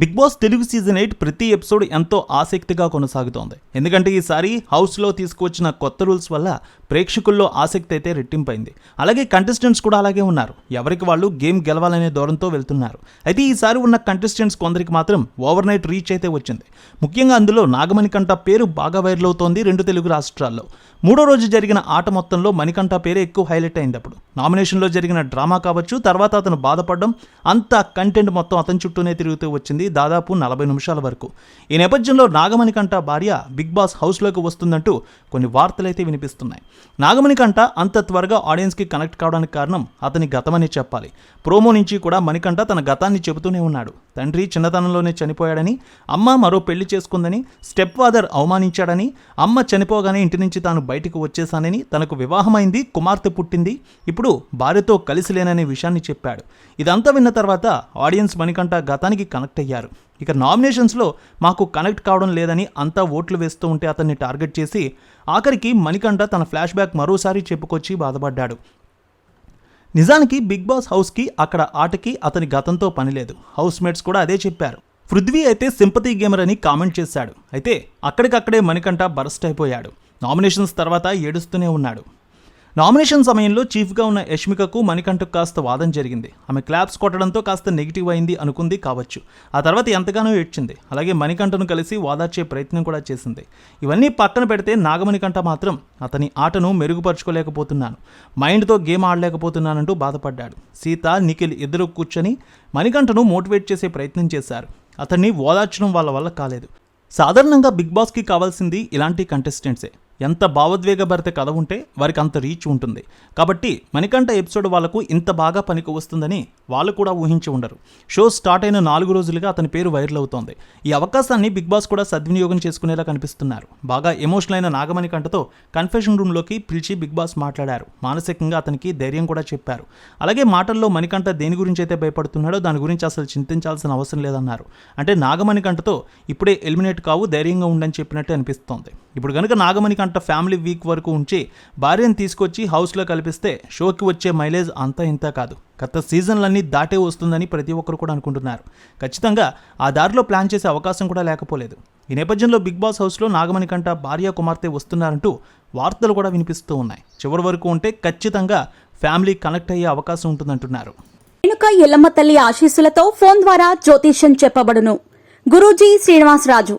Big boss Telugu season eight ప్రతి episode ఎంతో ఆసక్తిగా కొనసాగుతోంది. ఎందుకంటే ఈసారి హౌస్లో తీసుకువచ్చిన కొత్త రూల్స్ వల్ల ప్రేక్షకుల్లో ఆసక్తి అయితే రెట్టింపైంది. అలాగే కంటెస్టెంట్స్ కూడా అలాగే ఉన్నారు. ఎవరికి వాళ్ళు గేమ్ గెలవాలనే దూరంతో వెళ్తున్నారు. అయితే ఈసారి ఉన్న కంటెస్టెంట్స్ కొందరికి మాత్రం ఓవర్ నైట్ రీచ్ అయితే వచ్చింది. ముఖ్యంగా అందులో నాగమణికంఠ పేరు బాగా వైరల్ అవుతోంది రెండు తెలుగు రాష్ట్రాల్లో. మూడో రోజు జరిగిన ఆట మొత్తంలో మణికంఠ పేరే ఎక్కువ హైలైట్ అయింది అప్పుడు నామినేషన్లో జరిగిన డ్రామా కావచ్చు తర్వాత అతను బాధపడడం అంత కంటెంట్ మొత్తం అతని చుట్టూనే తిరుగుతూ వచ్చింది. దాదాపు నలభై నిమిషాల వరకు. ఈ నేపథ్యంలో నాగమణికంఠ భార్య బిగ్ బాస్ హౌస్లోకి వస్తుందంటూ కొన్ని వార్తలైతే వినిపిస్తున్నాయి. నాగమణికంఠ అంత త్వరగా ఆడియన్స్కి కనెక్ట్ కావడానికి కారణం అతని గతమని చెప్పాలి. ప్రోమో నుంచి కూడా మణికంఠ తన గతాన్ని చెబుతూనే ఉన్నాడు. తండ్రి చిన్నతనంలోనే చనిపోయాడని అమ్మ మరో పెళ్ళి చేసుకుందని స్టెప్ ఫాదర్ అవమానించాడని అమ్మ చనిపోగానే ఇంటి నుంచి తాను బయటికి వచ్చేశానని తనకు వివాహమైంది కుమార్తె పుట్టింది ఇప్పుడు భార్యతో కలిసి లేననే విషయాన్ని చెప్పాడు. ఇదంతా విన్న తర్వాత ఆడియన్స్ మణికంట గతానికి కనెక్ట్ అయ్యారు. ఇక నామినేషన్స్లో మాకు కనెక్ట్ కావడం లేదని అంతా ఓట్లు వేస్తూ ఉంటే అతన్ని టార్గెట్ చేసి ఆఖరికి మణికంఠ తన ఫ్లాష్ బ్యాక్ మరోసారి చెప్పుకొచ్చి బాధపడ్డాడు. నిజానికి బిగ్ బాస్ హౌస్కి అక్కడ ఆటకి అతని గతంతో పనిలేదు హౌస్ మేట్స్ కూడా అదే చెప్పారు. పృథ్వీ అయితే సింపతి గేమర్ అని కామెంట్ చేశాడు. అయితే అక్కడికక్కడే మణికంఠ బరస్ట్ అయిపోయాడు. నామినేషన్స్ తర్వాత ఏడుస్తూనే ఉన్నాడు. నామినేషన్ సమయంలో చీఫ్గా ఉన్న యష్మికకు మణికంఠకు కాస్త వాదం జరిగింది. ఆమె క్లాప్స్ కొట్టడంతో కాస్త నెగిటివ్ అయింది అనుకుంది కావచ్చు. ఆ తర్వాత ఎంతగానో ఏడ్చింది. అలాగే మణికంఠను కలిసి వాదార్చే ప్రయత్నం కూడా చేసింది. ఇవన్నీ పక్కన పెడితే నాగమణికంఠ మాత్రం అతని ఆటను మెరుగుపరుచుకోలేకపోతున్నాను. మైండ్తో గేమ్ ఆడలేకపోతున్నానంటూ బాధపడ్డాడు. సీత నిఖిల్ ఇద్దరు కూర్చొని మణికంఠను మోటివేట్ చేసే ప్రయత్నం చేశారు. అతన్ని ఓదార్చడం వాళ్ళ వల్ల కాలేదు. సాధారణంగా బిగ్ బాస్కి కావాల్సింది ఇలాంటి కంటెస్టెంట్సే ఎంత భావోద్వేగభరిత కథ ఉంటే వారికి అంత రీచ్ ఉంటుంది. కాబట్టి మణికంఠ ఎపిసోడ్ వాళ్ళకు ఇంత బాగా పనికి వస్తుందని వాళ్ళు కూడా ఊహించి ఉండరు. షో స్టార్ట్ అయిన నాలుగు రోజులుగా అతని పేరు వైరల్ అవుతోంది. ఈ అవకాశాన్ని బిగ్ బాస్ కూడా సద్వినియోగం చేసుకునేలా కనిపిస్తున్నారు. బాగా ఎమోషనల్ అయిన నాగమణికంఠతో కన్ఫెషన్ రూమ్లోకి పిలిచి బిగ్ బాస్ మాట్లాడారు. మానసికంగా అతనికి ధైర్యం కూడా చెప్పారు. అలాగే మాటల్లో మణికంఠ దేని గురించి అయితే భయపడుతున్నాడో దాని గురించి అసలు చింతించాల్సిన అవసరం లేదన్నారు. అంటే నాగమణికంఠతో ఇప్పుడే ఎలిమినేట్ కావు ధైర్యంగా ఉండని చెప్పినట్టు అనిపిస్తోంది. ఇప్పుడు కనుక నాగమణికంఠ ఫ్యామిలీ వీక్ వరకు ఉంచి భార్యను తీసుకొచ్చి హౌస్లో కల్పిస్తే షోకి వచ్చే మైలేజ్ అంతా ఇంత కాదు. గత సీజన్లన్నీ దాటే వస్తుందని ప్రతి ఒక్కరు కూడా అనుకుంటున్నారు. ఖచ్చితంగా ఆ దారిలో ప్లాన్ చేసే అవకాశం కూడా లేకపోలేదు. ఈ నేపథ్యంలో బిగ్ బాస్ హౌస్లో నాగమణికంఠ భార్య కుమార్తె వస్తున్నారంటూ వార్తలు కూడా వినిపిస్తూ ఉన్నాయి. చివరి వరకు ఉంటే ఖచ్చితంగా ఫ్యామిలీ కనెక్ట్ అయ్యే అవకాశం ఉంటుందంటున్నారు. రేణుక ఎల్లమ్మ తల్లి ఆశీస్సులతో ఫోన్ ద్వారా జ్యోతిష్యం చెప్పబడును. గురూజీ శ్రీనివాసరాజు.